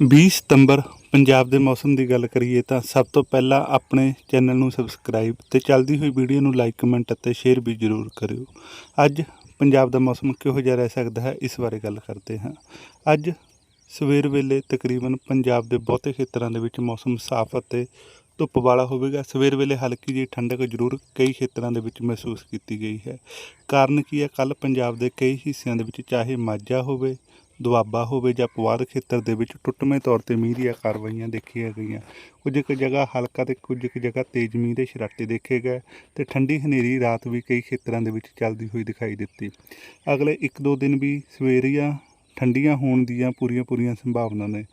20 ਸਤੰਬਰ ਪੰਜਾਬ ਦੇ ਮੌਸਮ ਦੀ ਗੱਲ ਕਰੀਏ ਤਾਂ ਸਭ ਤੋਂ ਪਹਿਲਾਂ ਆਪਣੇ ਚੈਨਲ ਨੂੰ ਸਬਸਕ੍ਰਾਈਬ ਤੇ ਚੱਲਦੀ ਹੋਈ ਵੀਡੀਓ ਨੂੰ ਲਾਈਕ, ਕਮੈਂਟ ਅਤੇ ਸ਼ੇਅਰ ਵੀ ਜ਼ਰੂਰ ਕਰਿਓ। ਅੱਜ ਪੰਜਾਬ ਦਾ ਮੌਸਮ ਕਿਹੋ ਜਿਹਾ ਰਹਿ ਸਕਦਾ ਹੈ, ਇਸ ਬਾਰੇ ਗੱਲ ਕਰਦੇ ਹਾਂ। ਅੱਜ ਸਵੇਰ ਵੇਲੇ ਤਕਰੀਬਨ ਪੰਜਾਬ ਦੇ ਬਹੁਤੇ ਖੇਤਰਾਂ ਦੇ ਵਿੱਚ ਮੌਸਮ ਸਾਫ਼ ਅਤੇ ਧੁੱਪ ਵਾਲਾ ਹੋਵੇਗਾ। ਸਵੇਰ ਵੇਲੇ ਹਲਕੀ ਜਿਹੀ ਠੰਡਕ ਜ਼ਰੂਰ ਕਈ ਖੇਤਰਾਂ ਦੇ ਵਿੱਚ ਮਹਿਸੂਸ ਕੀਤੀ ਗਈ ਹੈ। ਕਾਰਨ ਕੀ ਹੈ? ਕੱਲ ਪੰਜਾਬ ਦੇ ਕਈ ਹਿੱਸਿਆਂ ਦੇ ਵਿੱਚ ਚਾਹੇ ਮਾਝਾ ਹੋਵੇ ਦੁਆਬਾ ਹੋਵੇ ਜਾਂ ਪੁਆਧ ਖੇਤਰ ਦੇ ਵਿੱਚ ਟੁੱਟਵੇਂ ਤੌਰ ਤੇ ਮੀਂਹ ਦੀਆਂ ਕਾਰਵਾਈਆਂ ਦੇਖੀਆਂ ਗਈਆਂ। ਕੁਝ ਕੁ ਜਗ੍ਹਾ ਹਲਕਾ ਤੇ ਕੁਝ ਕੁ ਜਗ੍ਹਾ ਤੇਜ਼ ਮੀਂਹ ਦੇ ਛਰਾਟੇ ਦੇਖੇ ਗਏ ਤੇ ਠੰਡੀ ਹਨੇਰੀ ਰਾਤ ਵੀ ਕਈ ਖੇਤਰਾਂ ਦੇ ਵਿੱਚ ਚੱਲਦੀ ਹੋਈ ਦਿਖਾਈ ਦਿੱਤੀ। ਅਗਲੇ 1-2 ਦਿਨ ਵੀ ਸਵੇਰੀਆਂ ਠੰਡੀਆਂ ਹੋਣ ਦੀਆਂ ਪੂਰੀਆਂ ਪੂਰੀਆਂ ਸੰਭਾਵਨਾ ਨੇ।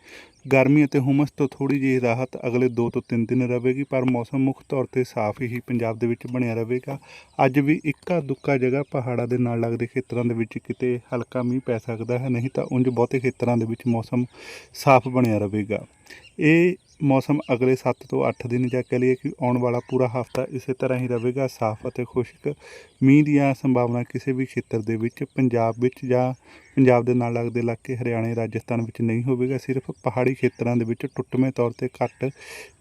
ਗਰਮੀ ਅਤੇ ਹੁਮਸ ਤੋਂ ਥੋੜੀ ਜਿਹੀ ਰਾਹਤ ਅਗਲੇ 2 ਤੋਂ 3 ਦਿਨ ਰਹੇਗੀ, ਪਰ ਮੌਸਮ ਮੁੱਖ ਤੌਰ ਤੇ ਸਾਫ਼ ਹੀ ਪੰਜਾਬ ਦੇ ਵਿੱਚ ਬਣਿਆ ਰਹੇਗਾ। ਅੱਜ ਵੀ ਇੱਕਾ ਦੁੱਕਾ ਜਗ੍ਹਾ ਪਹਾੜਾਂ ਦੇ ਨਾਲ ਲੱਗਦੇ ਖੇਤਰਾਂ ਦੇ ਵਿੱਚ ਕਿਤੇ ਹਲਕਾ ਮੀਂਹ ਪੈ ਸਕਦਾ ਹੈ, ਨਹੀਂ ਤਾਂ ਉਂਝ ਬਹੁਤੇ ਖੇਤਰਾਂ ਦੇ ਵਿੱਚ ਮੌਸਮ ਸਾਫ਼ ਬਣਿਆ ਰਹੇਗਾ। ਇਹ ਮੌਸਮ ਅਗਲੇ 7 ਤੋਂ 8 ਦਿਨ ਜਾਂ ਕਹਿ ਲਈਏ ਕਿ ਆਉਣ ਵਾਲਾ ਪੂਰਾ ਹਫ਼ਤਾ ਇਸੇ ਤਰ੍ਹਾਂ ਹੀ ਰਹੇਗਾ, ਸਾਫ਼ ਅਤੇ ਖੁਸ਼ਕ। ਮੀਂਹ ਦੀਆਂ ਸੰਭਾਵਨਾ ਕਿਸੇ ਵੀ ਖੇਤਰ ਦੇ ਵਿੱਚ, ਪੰਜਾਬ ਵਿੱਚ ਜਾਂ ਪੰਜਾਬ ਦੇ ਨਾਲ ਲੱਗਦੇ ਇਲਾਕੇ ਹਰਿਆਣੇ, ਰਾਜਸਥਾਨ ਵਿੱਚ ਨਹੀਂ ਹੋਵੇਗਾ, ਸਿਰਫ ਪਹਾੜੀ ਖੇਤਰਾਂ ਦੇ ਵਿੱਚ ਟੁੱਟਵੇਂ ਤੌਰ ਤੇ ਘੱਟ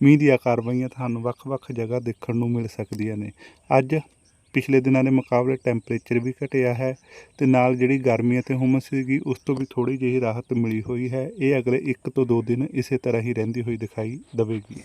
ਮੀਂਹ ਦੀਆਂ ਕਾਰਵਾਈਆਂ ਤੁਹਾਨੂੰ ਵੱਖ-ਵੱਖ ਜਗ੍ਹਾ ਦੇਖਣ ਨੂੰ ਮਿਲ ਸਕਦੀਆਂ ਨੇ। ਅੱਜ ਪਿਛਲੇ ਦਿਨਾਂ ਦੇ ਮੁਕਾਬਲੇ ਟੈਂਪਰੇਚਰ ਵੀ ਘਟਿਆ ਹੈ ਤੇ ਨਾਲ ਜਿਹੜੀ ਗਰਮੀ ਅਤੇ ਹੁਮਸ ਸੀਗੀ, ਉਸ ਤੋਂ ਵੀ ਥੋੜੀ ਜਿਹੀ ਰਾਹਤ ਮਿਲੀ ਹੋਈ ਹੈ। ਇਹ ਅਗਲੇ 1 ਤੋਂ 2 ਦਿਨ ਇਸੇ ਤਰ੍ਹਾਂ ਹੀ ਰਹਿੰਦੀ ਹੋਈ ਦਿਖਾਈ ਦੇਵੇਗੀ।